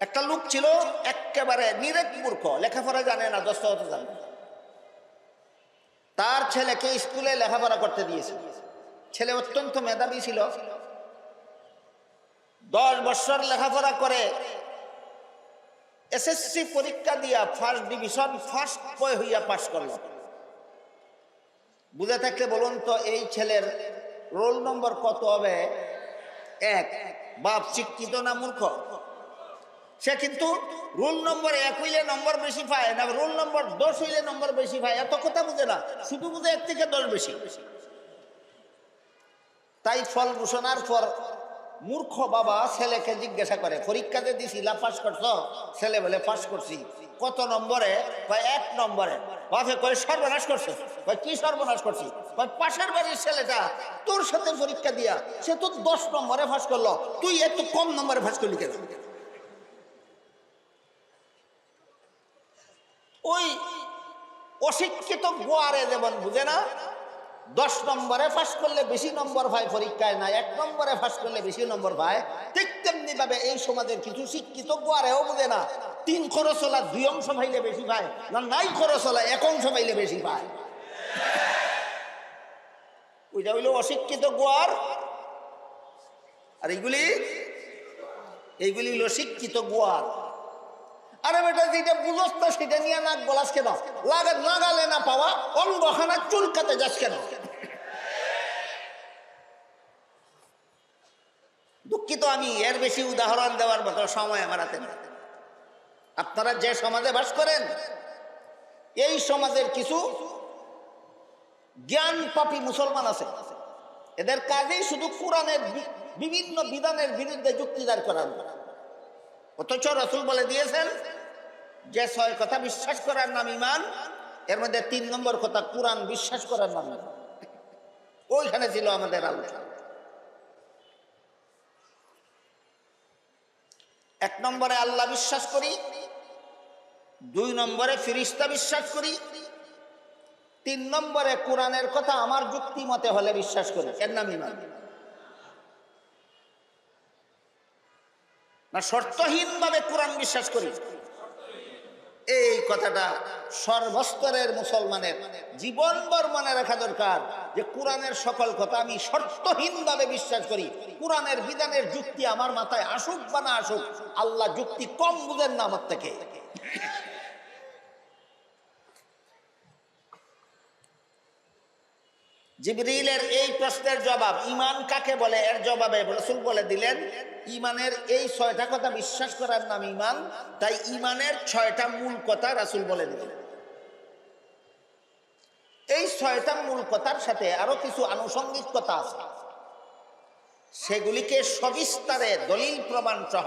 একটা লোক ছিল একেবারে নিরেট মূর্খ, লেখাপড়া জানে না দস্তগত জানে। তার ছেলেকে স্কুলে লেখাপড়া করতে দিয়েছে। ছেলে অত্যন্ত মেধাবী ছিল। দশ বছর লেখাপড়া করে এসএসসি পরীক্ষা দিয়া ফার্স্ট ডিভিশন ফার্স্ট বয় হইয়া পাশ করল। বুঝে থাকলে বলুন তো, এই ছেলের রোল নম্বর কত হবে? এক, বাপ শিক্ষিত না মূর্খ? সে কিন্তু রোল নম্বর এক হইলে নম্বর বেশি পায়, না রোল নম্বর দশ হইলে নম্বর বেশি পায়, এত কথা বুঝে না, শুধু বুঝে এক থেকে দশ বেশি। তাই ফল ঘোষণার পর মূর্খ বাবা ছেলেকে জিজ্ঞাসা করে পরীক্ষাতে দিছি লা পাস করছ? ছেলে বলে পাস করছি। কত নম্বরে? কয়, এক নম্বরে। বাপে কয়, সর্বনাশ করছে। কয়, কি সর্বনাশ করছি? কয়, পাশের বাড়ির ছেলেটা, তোর সাথে পরীক্ষা দিয়া সে তো দশ নম্বরে ফাঁস করল, তুই একটু কম নম্বরে ফাঁস করলি কেন? ওই অশিক্ষিত গোয়ারে যেমন বুঝে না, দশ নম্বরে ফাঁস করলে বেশি নম্বর পায় পরীক্ষায় না এক নম্বরে ফাঁস করলে বেশি নম্বর পায় ঠিক তেমনি ভাবে এই সমাজের কিছু শিক্ষিত গোয়ারেও বুঝে না। তিন খরচ হলা দুই অংশ পাইলে বেশি পায় না নাই খরচ হলা এক অংশ পাইলে বেশি পায় ওইটা হইল অশিক্ষিত গোয়ার। আর এইগুলি এইগুলি হইল শিক্ষিত গোয়ার। আরে বেটা, যেটা বুঝস তো সেটা নিয়ে নাক গলাস কেন? লাগা লাগালে না পাওয়া, অঙ্গখানা চুলকাতে যাস কেন? দুঃখিত আমি, এর বেশি উদাহরণ দেওয়ার মতো সময় আমার হাতে নেই। আপনারা যে সমাজে বাস করেন, এই সমাজের কিছু জ্ঞান পাপী মুসলমান আছে। এদের কাজেই শুধু কোরআনের বিভিন্ন বিধানের বিরুদ্ধে যুক্তিদার করার অথচ রসুল বলে দিয়েছেন যে ছয় কথা বিশ্বাস করার নাম ইমান, এর মধ্যে তিন নম্বর কথা কোরআন বিশ্বাস করার নাম ওইখানে ছিল আমাদের আলোচনা। এক নম্বরে আল্লাহ বিশ্বাস করি, দুই নম্বরে ফিরিস্তা বিশ্বাস করি, তিন নম্বরে কোরআনের কথা আমার যুক্তি মতে হলে বিশ্বাস করি। এর নাম ইমান। না শর্তহীন ভাবে কোরআন বিশ্বাস করি। এই কথাটা সর্বস্তরের মুসলমানের জীবনভর মনে রাখা দরকার যে কোরআনের সকল কথা আমি শর্তহীন ভাবে বিশ্বাস করি। কোরআনের বিধানের যুক্তি আমার মাথায় আসুক বা না আসুক, আল্লাহ যুক্তি কম বুঝেন না আমার থেকে। জিবরিলের এই প্রশ্নের জবাব, ইমান কাকে বলে? এর জবাবে রসুল বলে দিলেন, ইমানের এই ছয়টা কথা বিশ্বাস করার নাম ইমান, তাই ইমানের ছয়টা মূল কথা রাসুল বলে দিলেন। এই ছয়টা মূল কথার সাথে আরও কিছু আনুষঙ্গিক কথা আছে। সেগুলিকে সবিস্তারে দলিল প্রমাণ সহ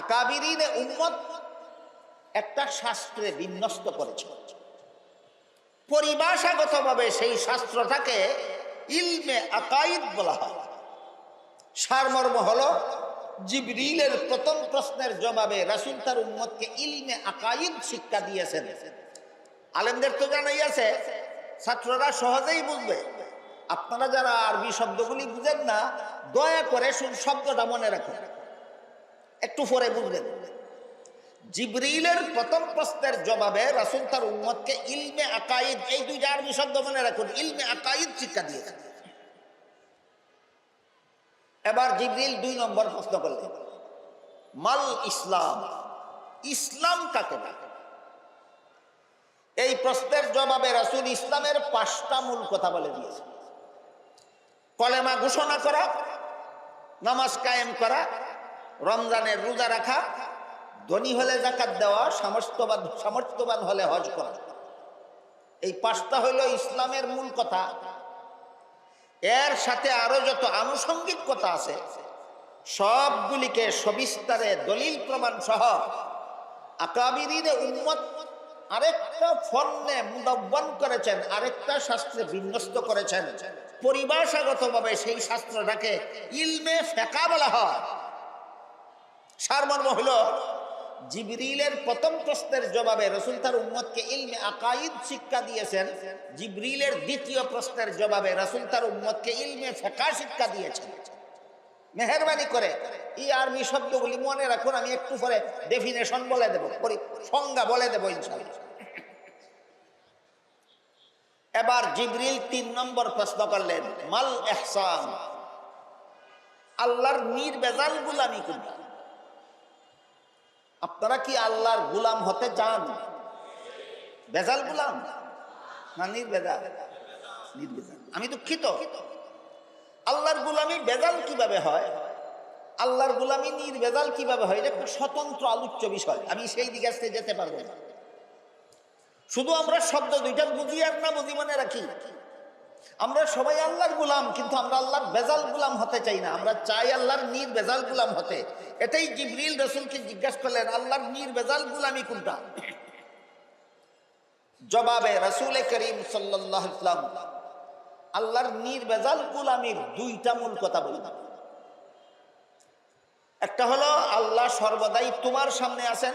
আকাবিরিনে উন্মত একটা শাস্ত্রে বিন্যস্ত করেছে। পরিভাষাগতভাবে সেই শাস্ত্রটাকে ইলমে আকাইদ বলা হয়। সারমর্ম হলো, জিবরিলের প্রথম প্রশ্নের জবাবে রাসুল তার উম্মতকে ইলমে আকাইদ শিক্ষা দিয়েছেন। আলেমদের তো জানাই আছে, ছাত্ররা সহজেই বুঝবে। আপনারা যারা আরবি শব্দগুলি বুঝেন না, দয়া করে শুন শব্দটা মনে রাখুন। একটু পরে বুঝবেন। জিবরিলের প্রথম প্রশ্নের জবাবে রাসুল তার উম্মতকে ইলমে আকাইদ এই দুই আরবি শব্দ মনে রাখুন, ইলমে আকাইদ শিক্ষা দিয়েছেন এবার জিবরিল দুই নম্বর প্রশ্ন করলেন, মাল ইসলাম ইসলাম কাকে বলে? এই প্রশ্নের জবাবে রাসুল ইসলামের পাঁচটা মূল কথা বলে দিয়েছে। কলেমা ঘোষণা করা, নামাজ কায়েম করা, রমজানের রোজা রাখা ধনী হলে জাকাত দেওয়া, সামর্থ্যবান সামর্থ্যবান হলে হজ করা। এই পাঁচটা হইল ইসলামের মূল কথা। এর সাথে আরও যত আনুষঙ্গিক কথা আছে, সবগুলিকে সবিস্তারে দলিল প্রমাণ সহ আকাবিরিনে উম্মত আরেকটা ফন্নে মুদাব্বান করেছেন, আরেকটা শাস্ত্রে বিন্যস্ত করেছেন। পরিভাষাগতভাবে সেই শাস্ত্রটাকে ইলমে ফেকা বলা হয়। সারমর্ম হলো জিবরিলের প্রথম প্রশ্নের জবাবে রসুল তার উম্মতকে ইলমে আকাইদ শিক্ষা দিয়েছেন। জিবরিলের দ্বিতীয় প্রশ্নের জবাবে রসুল তার উম্মতকে ইলমে ফেকা শিক্ষা দিয়েছেন। মেহরবানি করে এই আর্মি শব্দগুলি মনে রাখুন, আমি একটু পরে ডেফিনেশন বলে দেব সংজ্ঞা বলে দেব ইনশাল্লাহ এবার জিবরিল তিন নম্বর প্রশ্ন করলেন, মাল এহসান আল্লাহর নির্বেজাল গুলামি কোনটা? আপনারা কি আল্লাহর গুলাম হতে চান? বেজাল গুলাম? না, নির্বেজাল। নির্বেজাল। আমি দুঃখিত। আল্লাহর গুলামি বেজাল কীভাবে হয়? আল্লাহর গুলামি নির্বেজাল কীভাবে হয়? এটা একটা স্বতন্ত্র আলোচ্য বিষয়। আমি সেই দিকে আসতে যেতে পারব না। শুধু আমরা শব্দ দুইটা বুঝি আর না বুঝি মনে রাখি? আমরা সবাই আল্লাহর গুলাম, কিন্তু আমরা আল্লাহর বেজাল গুলাম হতে চাই না। আমরা চাই আল্লাহর নির বেজাল গুলাম হতে। এটাই জিবরিল রসুলকে জিজ্ঞাসা করলেন, আল্লাহর নির বেজাল গুলামি কোনটা? জবাবে রসুল করিম সাল্লাহ ইসলাম আল্লাহর নির বেজাল গুলামির দুইটা মূল কথা বললাম একটা হলো, আল্লাহ সর্বদাই তোমার সামনে আছেন।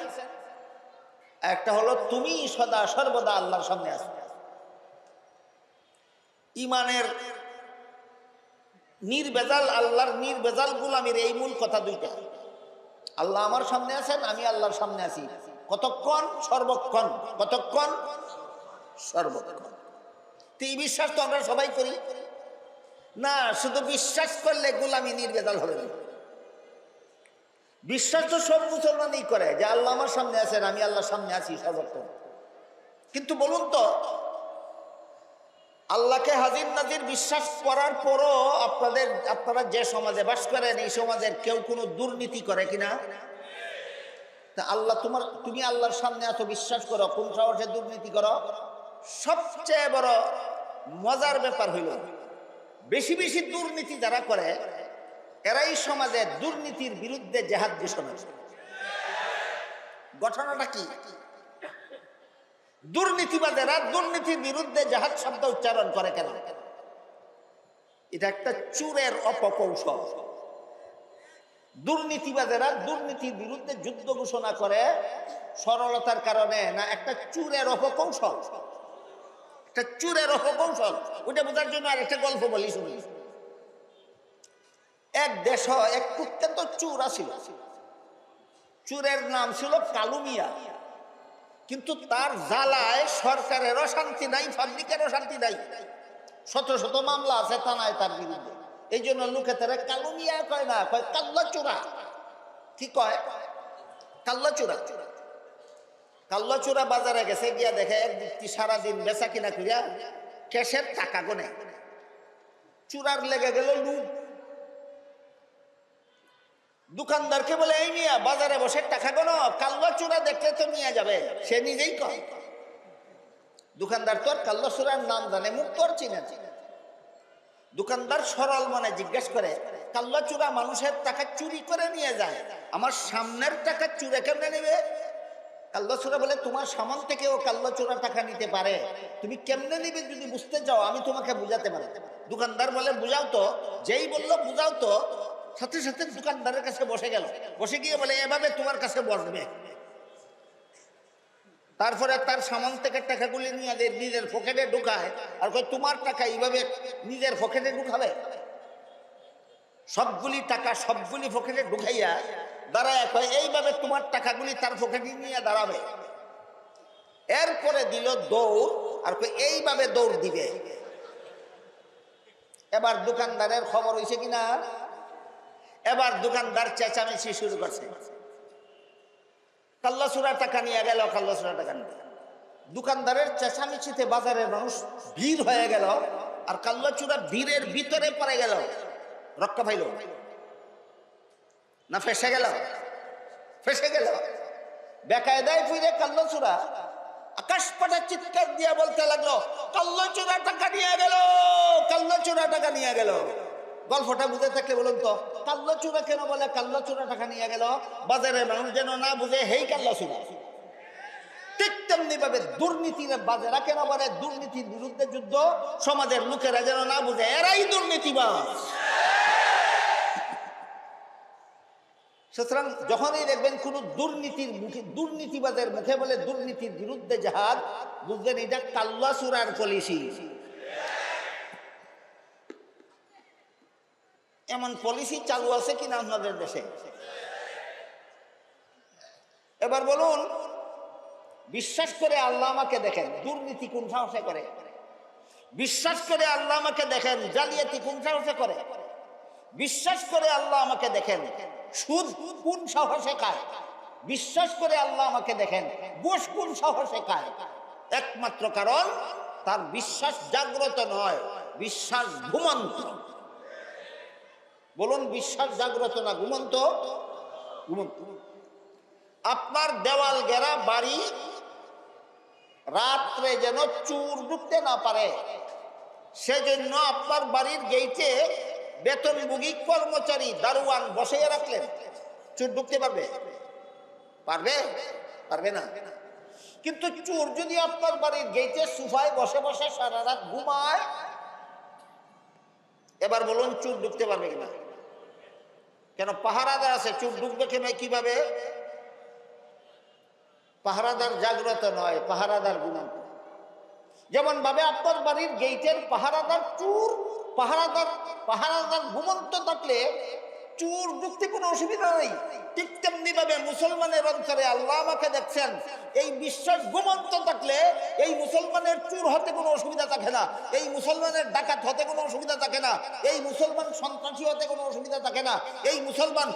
একটা হলো, তুমি সদা সর্বদা আল্লাহর সামনে আছো। ইমানের নির্বেজাল, আল্লাহর নির্বেজাল গুলামির এই মূল কথা দুইটা। আল্লাহ আমার সামনে আছেন, আমি আল্লাহর সামনে আছি। কতক্ষণ? সর্বক্ষণ। কতক্ষণ? সর্বক্ষণ। এই বিশ্বাস তো আমরা সবাই করি। না, শুধু বিশ্বাস করলে গুলামি নির্বেজাল হবে না। বিশ্বাস তো সব মুসলমানই করে যে আল্লাহ আমার সামনে আছেন, আমি আল্লাহর সামনে আছি সর্বক্ষণ। কিন্তু বলুন তো আল্লাহকে হাজির নাজির বিশ্বাস করার পরও আপনাদের, আপনারা যে সমাজে বাস করেন, এই সমাজের কেউ কোনো দুর্নীতি করে কিনা? তা আল্লাহ তোমার, তুমি আল্লাহর সামনে এত বিশ্বাস করো, কোন সাহসে দুর্নীতি করো? সবচেয়ে বড় মজার ব্যাপার হইল, বেশি বেশি দুর্নীতি যারা করে, এরাই সমাজে দুর্নীতির বিরুদ্ধে জেহাদ ঘোষণা। ঘটনাটা কি? দুর্নীতিবাদেরা দুর্নীতির বিরুদ্ধে জাহাজ শব্দ উচ্চারণ করে কেন? এটা একটা চুরের অপকৌশল। দুর্নীতিবাদেরা দুর্নীতির বিরুদ্ধে যুদ্ধ ঘোষণা করে সরলতার কারণে, না একটা চুরের অপকৌশল? একটা চুরের অপকৌশল। ওটা বোঝার জন্য আর একটা গল্প বলি শুনি। এক দেশ, এক কুখ্যাত চুর আছিল। চুরের নাম ছিল কালুমিয়া। কিন্তু তার জ্বালায় সরকারেরও শান্তি নাই পাবলিকেরও শান্তি নাই। শত শত মামলা আছে থানায় তার বিরুদ্ধে। এই জন্য লোকে তারা কালুমিয়া কয় না, কয় কাল্লা চোরা কি কয়? কাল্লা চোরা কাল্লা চোরা বাজারে গেছে, গিয়া দেখে এক ব্যক্তি সারাদিন বেচা কিনা করিয়া ক্যাশের টাকা গনে। চূড়ার লেগে গেল লুট। দোকানদারকে বলে, এই মিয়া, বাজারে বসে টাকা গোনো কাল্লা চূড়া দেখলে তো নিয়ে যাবে। সে নিজেই কয়। দোকানদার তো আর কাল্লা চূড়ার নাম জানে, মুখ তো আর চিনে দোকানদার সরল মনে জিজ্ঞেস করে কাল্লা চূড়া মানুষের টাকা চুরি করে নিয়ে যায়, আমার সামনের টাকা চুরে কেমনে নেবে? কাল্লা চূড়া বলে, তোমার সামান থেকে ও কাল্লা চূড়া টাকা নিতে পারে। তুমি কেমনে নিবে যদি বুঝতে চাও, আমি তোমাকে বুঝাতে পারি দোকানদার বলে, বুঝাও তো, যেই বলল বুঝাও তো। সাথে সাথে দোকানদারের কাছে বসে গেল। বসে গিয়ে বলে, এভাবে তোমার কাছে বসবে? তারপরে তার সামান থেকে টাকাগুলি নিয়ে নিজের পকেটে ঢুকায়। আর কয়, তোমার টাকা এইভাবে নিজের পকেটে ঢুকাবে? সবগুলি টাকা সবগুলি পকেটে ঢুকাইয়া দাঁড়ায় কয়, এইভাবে তোমার টাকাগুলি তার পকেটে নিয়ে দাঁড়াবে। এরপরে দিল দৌড়, আর কয়, এইভাবে দৌড় দিবে। এবার দোকানদারের খবর হয়েছে কিনা? এবার দোকানদার চেঁচামেচি শুরু করছে। কাল্লাসুরা টাকা নিয়ে গেল কাল্লাসুরা টাকা নিয়ে। দোকানদারের চেঁচামেচিতে বাজারের মানুষ ভিড় হয়ে গেল আর কাল্লাচূড়া ভিড়ের ভিতরে পড়ে গেল। রক্ষা পাইল। না, ফেসে গেল। ফেসে গেল। বেকায়দায় ফিরে কাল্লাচূড়া আকাশ পাটা চিৎকার দিয়ে বলতে লাগল কাল্লাচূড়া টাকা নিয়ে গেল কাল্লাচূড়া টাকা নিয়ে গেল। গল্পটা বুঝে থাকলে বলুন তো, কাল্লা চূড়া কেন বলে? কাল্লা চূড়া নিয়ে গেল বাজারে, মানুষ যেন না বুঝে হেই কাল্লা চূড়া। ঠিক তেমনি ভাবে দুর্নীতির বাজারা কেন বলে? দুর্নীতির বিরুদ্ধে যুদ্ধ, সমাজের লোকেরা যেন না বুঝে, এরাই দুর্নীতিবাজ। সুতরাং যখনই দেখবেন কোন দুর্নীতির মুখে দুর্নীতিবাদের মুখে বলে দুর্নীতির বিরুদ্ধে জাহাজ, বুঝবেন এটা কাল্লা চূড়ার পলিসি। এমন পলিসি চালু আছে কিনা আপনাদের দেশে? এবার বলুন, বিশ্বাস করে আল্লাহ আমাকে দেখেন, দুর্নীতি কোন সাহসে করে? বিশ্বাস করে আল্লাহ আমাকে দেখেন, জালিয়াতি কোন সাহসে করে? বিশ্বাস করে আল্লাহ আমাকে দেখেন, সুদ কোন সাহসে খায়? বিশ্বাস করে আল্লাহ আমাকে দেখেন গোশ কোন সাহসে খায়? একমাত্র কারণ, তার বিশ্বাস জাগ্রত নয়, বিশ্বাস ঘুমন্ত। বলুন, বিশ্বাস জাগ্রত না, ঘুমন্ত? ঘুমন্ত আপনার দেওয়াল ঘেরা বাড়ি রাত্রে যেন চুর ঢুকতে না পারে। সেজন্য আপনার বাড়ির গেইটে বেতনভোগী কর্মচারী দারোয়ান বসে রাখলেন। চুর ঢুকতে পারবে? পারবে? পারবে না। কিন্তু চোর যদি আপনার বাড়ির গেইটে সুফায় বসে বসে সারা রাত ঘুমায়, এবার বলুন, চুর ঢুকতে পারবে কিনা? কেন পাহারাদার আছে? চুপ ডুববে কেন? কীভাবে? পাহারাদার জাগ্রত নয়, পাহারাদার গুণান যেমন ভাবে আপনার বাড়ির গেইটের পাহারাদার চুর, পাহারাদার পাহারাদার ঘুমন্ত থাকলে চুর ঢুকতে কোনো অসুবিধা নেই। ঠিক তেমনি ভাবে মুসলমানের অন্তরে আল্লাহ আমাকে দেখছেন। এই বিশ্বাস গুমন্ত থাকলে এই মুসলমানের চুর হতে কোনো অসুবিধা থাকে না। এই মুসলমানের ডাকাত হতে কোনো অসুবিধা থাকে না। এই মুসলমান সন্ত্রাসী হতে কোনো অসুবিধা থাকে না। এই মুসলমান